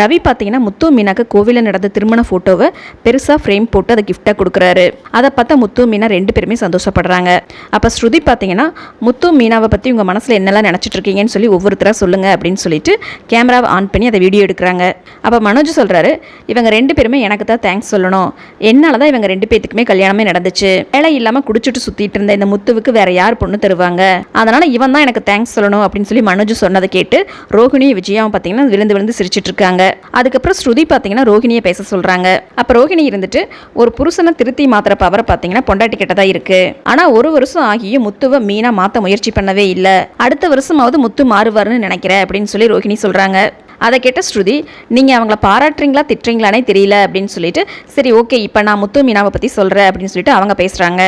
ரவி பார்த்தீங்கன்னா முத்து மீனாக்கு கோவிலில் நடந்த திருமண ஃபோட்டோவை பெருசாக ஃப்ரேம் போட்டு அதை கிஃப்டாக கொடுக்குறாரு. அதை பார்த்தா முத்து மீனா ரெண்டு பேருமே சந்தோஷப்படுறாங்க. அப்போ ஸ்ருதி பார்த்தீங்கன்னா முத்து மீனாவை பற்றி உங்கள் மனசில் என்னெல்லாம் நினச்சிட்டு இருக்கீங்கன்னு சொல்லி ஒவ்வொருத்தராக சொல்லுங்கள் அப்படின்னு சொல்லிட்டு கேமராவை ஆன் பண்ணி அதை வீடியோ எடுக்கிறாங்க. அப்போ மனோஜ் சொல்கிறாரு இவங்க ரெண்டு பேருமே எனக்கு தான் தேங்க்ஸ் சொல்லணும். என்னால் தான் இவங்க ரெண்டு பேத்துக்குமே கல்யாணமே நடந்துச்சு. வேலை இல்லாமல் குடிச்சிட்டு சுற்றிட்டு இருந்த இந்த முத்துவுக்கு வேற யார் பொண்ணு தருவாங்க? அதனால் இவன் தான் எனக்கு தேங்க்ஸ் சொல்லணும் அப்படின்னு சொல்லி மனோஜ் சொன்னதை கேட்டு ரோஹிணி விஜயாவும் பார்த்தீங்கன்னா விழுந்து விழுந்து சிரிச்சிட்டு இருக்காங்க. அதுக்கப்புறம் ஸ்ருதி பார்த்தீங்கன்னா ரோஹிணியை பேச சொல்கிறாங்க அப்போ ரோஹிணி இருந்துட்டு ஒரு புருஷனை திருத்தி மாத்திர பவர் பார்த்தீங்கன்னா பொண்டாட்டி கிட்ட தான் இருக்கு. ஆனால் ஒரு வருஷம் ஆகியும் முத்துவை மீனா மாற்ற முயற்சி பண்ணவே இல்லை. அடுத்த வருஷமாவது முத்து மாறுவார்னு நினைக்கிறேன் அப்படின்னு சொல்லி ரோஹிணி சொல்கிறாங்க அதை கேட்ட ஸ்ருதி நீங்கள் அவங்கள பாராட்டுறீங்களா திட்டுறீங்களானே தெரியல அப்படின்னு சொல்லிட்டு சரி ஓகே இப்போ நான் முத்து மீனாவை பற்றி சொல்கிறேன் அப்படின்னு சொல்லிட்டு அவங்க பேசுகிறாங்க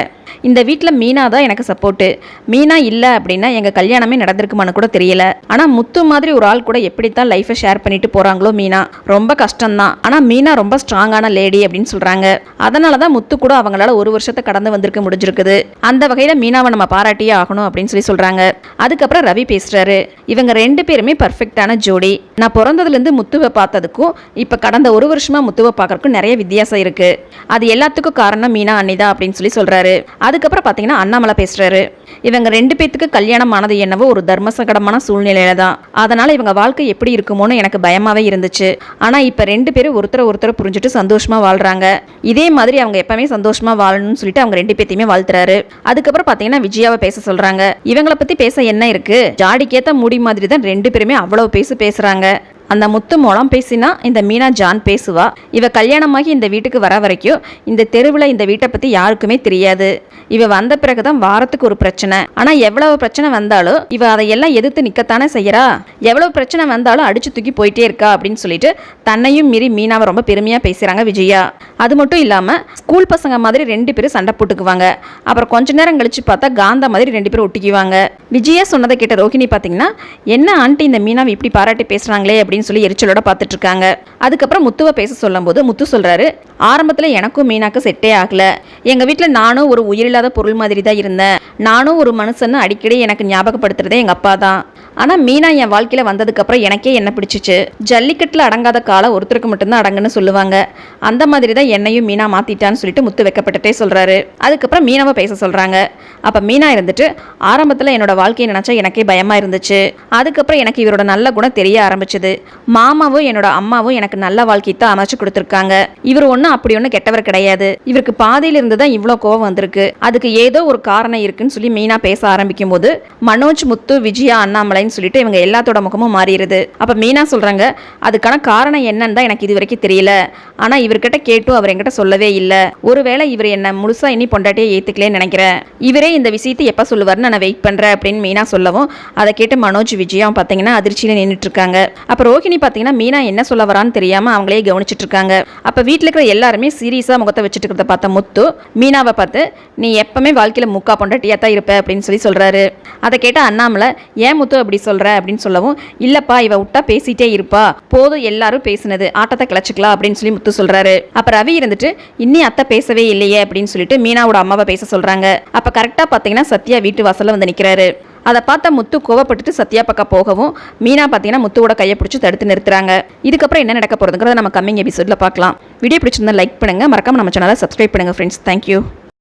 இந்த வீட்டில் மீனா தான் எனக்கு சப்போர்ட்டு மீனா இல்லை அப்படின்னா எங்கள் கல்யாணமே நடந்திருக்குமான்னு கூட தெரியல. ஆனால் முத்து மாதிரி ஒரு ஆள் கூட எப்படித்தான் லைஃப்பை ஷேர் பண்ணிட்டு போகிறாங்களோ மீனா? ரொம்ப கஷ்டம்தான். ஆனால் மீனா ரொம்ப ஸ்ட்ராங்கான லேடி அப்படின்னு சொல்கிறாங்க அதனால தான் முத்து கூட அவங்களால ஒரு வருஷத்தை கடந்து வந்திருக்க முடிஞ்சிருக்குது. அந்த வகையில் மீனாவை நம்ம பாராட்டியே ஆகணும் அப்படின்னு சொல்லி சொல்கிறாங்க அதுக்கப்புறம் ரவி பேசுகிறாரு இவங்க ரெண்டு பேருமே பர்ஃபெக்டான ஜோடி. நான் பிறந்ததுலேருந்து முத்துவை பார்த்ததுக்கும் இப்போ கடந்த ஒரு வருஷமாக முத்துவை பார்க்கறதுக்கும் நிறைய வித்தியாசம் இருக்குது அது எல்லாத்துக்கும் காரணம் மீனா அன்னிதா அப்படின்னு சொல்லி சொல்கிறாரு அதுக்கப்புறம் பார்த்தீங்கன்னா அண்ணாமலை பேசுகிறாரு இவங்க ரெண்டு பேத்துக்கு கல்யாணம் ஆனது என்னவோ ஒரு தர்மசகடமான சூழ்நிலையில தான். அதனால் இவங்க வாழ்க்கை எப்படி இருக்குமோன்னு எனக்கு பயமாகவே இருந்துச்சு. ஆனால் இப்போ ரெண்டு பேரும் ஒருத்தரை ஒருத்தரை புரிஞ்சுட்டு சந்தோஷமாக வாழ்கிறாங்க இதே மாதிரி அவங்க எப்பவுமே சந்தோஷமாக வாழணும்னு சொல்லிட்டு அவங்க ரெண்டு பேத்தையுமே வாழ்த்துறாரு. அதுக்கப்புறம் பார்த்தீங்கன்னா விஜயாவை பேச சொல்கிறாங்க இவங்கள பற்றி பேச என்ன இருக்குது ஜாடிக்கேற்ற முடி மாதிரி தான் ரெண்டு பேருமே அவ்வளோ பேசி பேசுகிறாங்க அந்த முத்து மூலம் பேசினா இந்த மீனா ஜான் பேசுவா. இவ கல்யாணமாகி இந்த வீட்டுக்கு வர வரைக்கும் இந்த தெருவில் இந்த வீட்டை பற்றி யாருக்குமே தெரியாது. இவ வந்த பிறகுதான் வாரத்துக்கு ஒரு பிரச்சனை. ஆனால் எவ்வளவு பிரச்சனை வந்தாலும் இவ அதையெல்லாம் எதிர்த்து நிற்கத்தானே செய்யறா? எவ்வளவு பிரச்சனை வந்தாலும் அடிச்சு தூக்கி போயிட்டே இருக்கா அப்படின்னு சொல்லிட்டு தன்னையும் மீறி மீனாவை ரொம்ப பெருமையாக பேசுகிறாங்க விஜயா. அது மட்டும் இல்லாமல் ஸ்கூல் பசங்க மாதிரி ரெண்டு பேரும் சண்டை போட்டுக்குவாங்க. அப்புறம் கொஞ்ச நேரம் கழிச்சு பார்த்தா காந்தா மாதிரி ரெண்டு பேரும் ஒட்டிக்குவாங்க. விஜயா சொன்னதை கேட்ட ரோஹிணி பார்த்தீங்கன்னா என்ன ஆண்டி இந்த மீனாவை இப்படி பாராட்டி பேசுகிறாங்களே அப்படின்னு சொல்லி எரிச்சலோட பார்த்துட்டு இருக்காங்க அதுக்கப்புறம் முத்துவை பேச சொல்லும் போது முத்து சொல்கிறாரு ஆரம்பத்தில் எனக்கும் மீனாக்கு செட்டே ஆகல. எங்கள் வீட்டில் நானும் ஒரு உயிரில்லாத பொருள் மாதிரி தான் இருந்தேன். நானும் ஒரு மனுஷன்னு அடிக்கடி எனக்கு ஞாபகப்படுத்துறதே எங்கள் அப்பா தான். ஆனால் மீனா என் வாழ்க்கையில் வந்ததுக்கப்புறம் எனக்கே என்ன பிடிச்சிச்சு? ஜல்லிக்கட்டில் அடங்காத காலம் ஒருத்தருக்கு மட்டும்தான் அடங்குன்னு சொல்லுவாங்க. அந்த மாதிரி தான் என்னையும் மீனா மாற்றிட்டான்னு சொல்லிட்டு முத்து வைக்கப்பட்டுட்டே சொல்கிறாரு அதுக்கப்புறம் மீனாவை பேச சொல்கிறாங்க அப்போ மீனா இருந்துட்டு ஆரம்பத்தில் என்னோட வாழ்க்கையை நினச்சா எனக்கே பயமாக இருந்துச்சு. அதுக்கப்புறம் எனக்கு இவரோட நல்ல குணம் தெரிய ஆரம்பிச்சது. மாமாவும் என்னோட அம்மாவும் எனக்கு நல்ல வாழ்க்கை தான் அமைச்சு கொடுத்துருக்காங்க. இவர் ஒன்றும் அப்படி ஒன்றும் கெட்டவர் கிடையாது. இவருக்கு பாதையில இருந்து தான் இவ்வளோ கோவம் வந்திருக்கு. அதுக்கு ஏதோ ஒரு காரணம் இருக்குன்னு சொல்லி மீனா பேச ஆரம்பிக்கும் போது மனோஜ் முத்து விஜயா அண்ணாமலை அப்படின்னு சொல்லிட்டு இவங்க எல்லாத்தோட முகமும் மாறிடுது. அப்போ மீனா சொல்கிறாங்க அதுக்கான காரணம் என்னன்னு தான் எனக்கு இது வரைக்கும் தெரியல. ஆனால் இவர்கிட்ட கேட்டும் அவர் என்கிட்ட சொல்லவே இல்லை. ஒருவேளை இவர் என்ன முழுசாக இனி பொண்டாட்டியே ஏற்றுக்கலேன்னு நினைக்கிறேன். இவரே இந்த விஷயத்தை எப்போ சொல்லுவார்னு நான் வெயிட் பண்ணுறேன் அப்படின்னு மீனா சொல்லவும் அதை கேட்டு மனோஜ் விஜயம் பார்த்தீங்கன்னா அதிர்ச்சியில் நின்றுட்டு இருக்காங்க அப்போ ரோஹிணி பார்த்தீங்கன்னா மீனா என்ன சொல்ல வரான்னு தெரியாமல் அவங்களே கவனிச்சிட்டு இருக்காங்க அப்போ வீட்டில் இருக்கிற எல்லாருமே சீரியஸாக முகத்தை வச்சுட்டு இருக்கிறத பார்த்த முத்து மீனாவை பார்த்து நீ எப்பவுமே வாழ்க்கையில் முக்கா பொண்டாட்டியாக தான் இருப்ப அப்படின்னு சொல்லி சொல்கிறாரு அதை கேட்ட அண்ணாமலை ஏன் முத்து அப்படி சொல்கிற அப்படின்னு சொல்லவும் இல்லைப்பா இவ விட்டா பேசிட்டே இருப்பா. போதும் எல்லாரும் பேசினது. ஆட்டத்தை கிளச்சிக்கலாம் அப்படின்னு சொல்லி முத்து சொல்கிறாரு அப்போ ரவி இருந்துட்டு இன்னி அத்தை பேசவே இல்லையே அப்படின்னு சொல்லிட்டு மீனாவோட அம்மாவை பேச சொல்கிறாங்க அப்போ கரெக்டாக பார்த்தீங்கன்னா சத்யா வீட்டு வாசலில் வந்து நிற்கிறாரு அதை பார்த்த முத்து கோவப்பட்டுட்டு சத்யா பக்கம் போகவும் மீனா பார்த்தீங்கன்னா முத்துவோட கையை பிடிச்சி தடுத்து நிறுத்துறாங்க. இதுக்கப்புறம் என்ன நடக்க போகிறதுங்கிறத நம்ம கம்மிங் எபிசோடில் பார்க்கலாம். வீடியோ பிடிச்சிருந்தா லைக் பண்ணுங்கள் மறக்காமல் நம்ம சேனலை சப்ஸ்கிரைப் பண்ணுங்கள் ஃப்ரெண்ட்ஸ் தேங்க்யூ